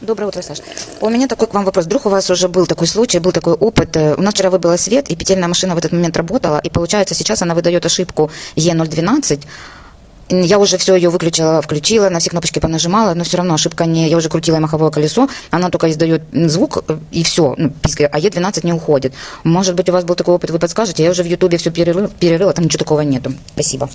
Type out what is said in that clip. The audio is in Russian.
Доброе утро, Саш. У меня такой к вам вопрос. Вдруг у вас уже был такой случай, был такой опыт. Э, у нас вчера выбила свет, и петельная машина в этот момент работала, и получается сейчас она выдает ошибку E012. Я уже все ее выключила, включила, на все кнопочки понажимала, но все равно ошибка не... Я уже крутила маховое колесо, она только издает звук, э, и все, ну, писка, а Е12 не уходит. Может быть, у вас был такой опыт, вы подскажете? Я уже в Ютубе все перерыла, перерыла, там ничего такого нету. Спасибо.